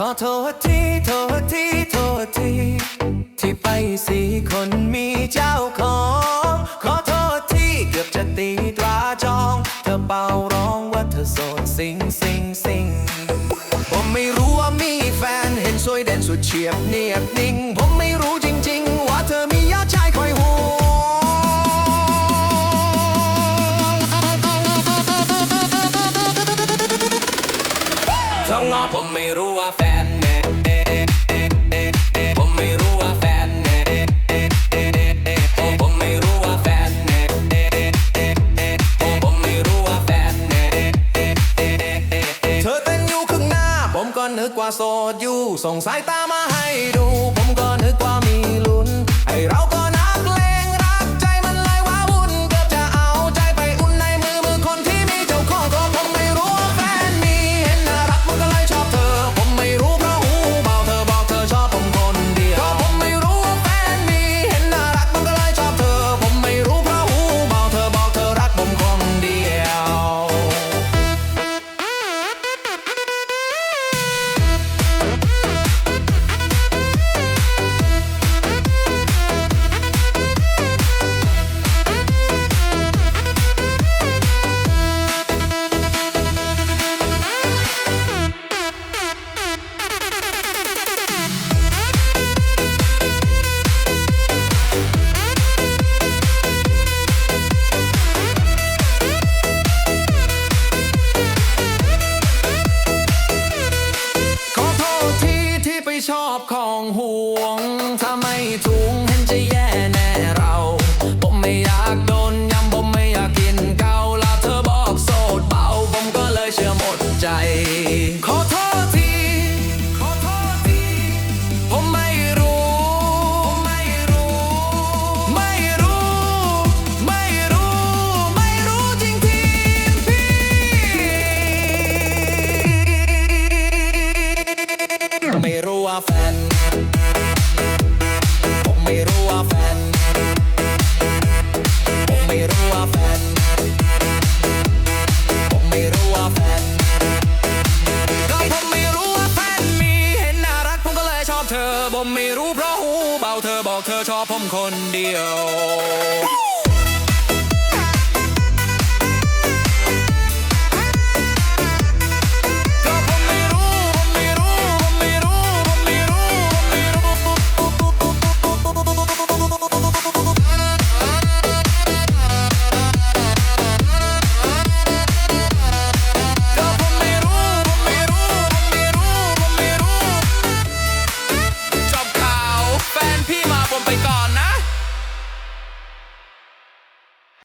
ขอโทษทีโทษทีโทษทีที่ไปสี่คนมีเจ้าของ ขอโทษที่เกือบจะตีตราจอง เธอเป่าร้องว่าเธอโสดสิงสิงสิงผมไม่รู้ว่ามีแฟนเห็นสวยเด่นสุดเฉียบเนียบนิ่งผม ผมไม่รู้ว่าแฟนเน่ผมไม่รู้ว่าแฟนเน่ผมไม่รู้ว่าแฟนเน่ผมไม่รู้ว่าแฟนเนเธอเต้นอยู่ข้างหน้า ผมก็นึกว่าโสดอยู่ ส่งสายตามาให้ดู ผมก็นึกว่ามีลุ้นไอเราก็ ไปชอบของห่วง ถ้าไม่ถุง มไม่รู้เพราะหูเบาเธอบอกเธอชอบผมคนเดียว